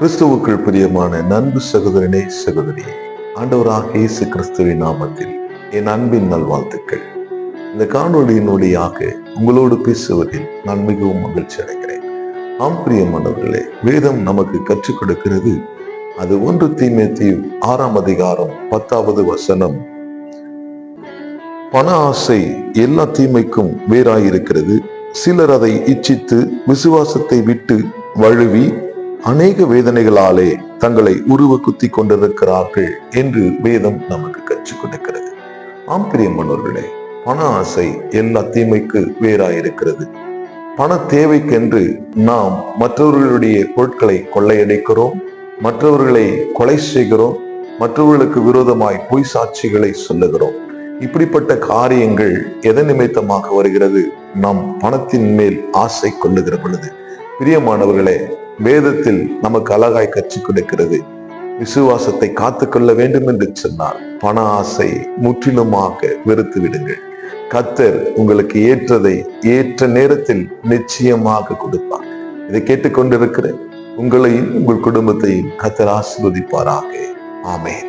கிறிஸ்துவுக்குள் பிரியமான நண்பு சகோதரனே சகோதரி ஆண்டவராக இயேசு கிறிஸ்துவின் நாமத்தில் என் அன்பின் நல்வாழ்த்துக்கள். இந்த காணொளியினுடையாக உங்களோடு பேசுவதில் நான் மிகவும் மகிழ்ச்சி அடைகிறேன். ஆம் பிரியமானவர்களே வேதம் நமக்கு கற்றுக் கொடுக்கிறது. அது ஒன்று தீமேத்தியு ஆறாம் அதிகாரம் பத்தாவது வசனம். பண ஆசை எல்லா தீமைக்கும் வேறாயிருக்கிறது. சிலர் அதை இச்சித்து விசுவாசத்தை விட்டு வழுவி அநேக வேதனைகளாலே தங்களை உருவ குத்தி கொண்டிருக்கிறார்கள் என்று வேதம் நமக்கு கற்றுக் கொடுக்கிறது. ஆம் பிரியமானவர்களே பண ஆசை எல்லா தீமைக்கு வேறாயிருக்கிறது. பண தேவைக்கென்று நாம் மற்றவர்களுடைய பொருட்களை கொள்ளையடிக்கிறோம் மற்றவர்களை கொலை செய்கிறோம் மற்றவர்களுக்கு விரோதமாய் பொய் சாட்சிகளை சொல்லுகிறோம். இப்படிப்பட்ட காரியங்கள் எதன் நிமித்தமாக வருகிறது? நம் பணத்தின் மேல் ஆசை கொள்ளுகிற பொழுது. பிரியமானவர்களே வேதத்தில் நமக்கு அழகாய் கற்றுக் கொடுக்கிறது. விசுவாசத்தை காத்துக்கொள்ள வேண்டும் என்று சொன்னார் பண ஆசை முற்றிலுமாக வெறுத்து விடுங்கள். கத்தர் உங்களுக்கு ஏற்றதை ஏற்ற நேரத்தில் நிச்சயமாக கொடுப்பார். இதை கேட்டுக்கொண்டிருக்கிறேன் உங்களையும் உங்கள் குடும்பத்தையும் கத்தர் ஆசிர்வதிப்பாராக. ஆமேன்.